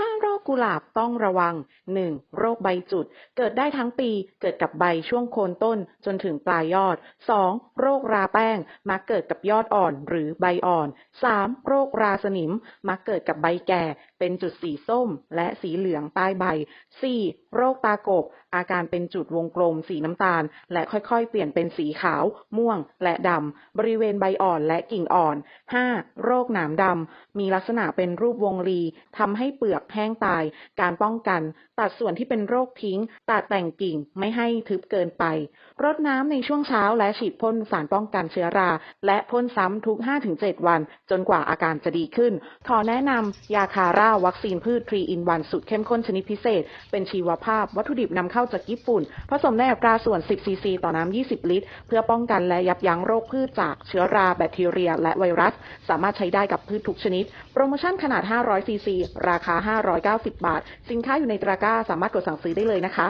5โรคกุหลาบต้องระวัง 1. โรคใบจุด เกิดได้ทั้งปี เกิดกับใบช่วงโคนต้นจนถึงปลายยอด 2. โรคราแป้ง มักเกิดกับยอดอ่อนหรือใบอ่อน 3. โรคราสนิม มักเกิดกับใบแก่ เป็นจุดสีส้มและสีเหลืองใต้ใบ 4. โรคตากบ อาการเป็นจุดวงกลมสีน้ำตาล และค่อยๆ เปลี่ยนเป็นสีขาว ม่วง และดำ บริเวณใบอ่อนและกิ่งอ่อน 5. โรคหนามดำ มีลักษณะเป็นรูปวงรีทำให้เปลือกแห้งตาย การป้องกัน ตัดส่วนที่เป็นโรคทิ้ง ตัดแต่งกิ่งไม่ให้ทึบเกินไป รดน้ำในช่วงเช้าและฉีดพ่นสารป้องกันเชื้อรา และพ่นซ้ำทุก 5-7 วัน จนกว่าอาการจะดีขึ้น ขอแนะนำยาคาร่าวัคซีนพืช3 in 1สูตรเข้มข้นชนิดพิเศษ เป็นชีวภาพวัตถุดิบนำเข้าจากญี่ปุ่น ผสมในอัตราส่วน 10 ซีซี ต่อน้ำ 20 ลิตร เพื่อป้องกันและยับยั้งโรคพืชจากเชื้อราแบคทีเรีย และไวรัส สามารถใช้ได้กับพืชทุกชนิด โปรโมชั่นขนาด 500 ซีซี ราคา590 บาท สินค้าอยู่ในตะกร้าสามารถกดสั่งซื้อได้เลยนะคะ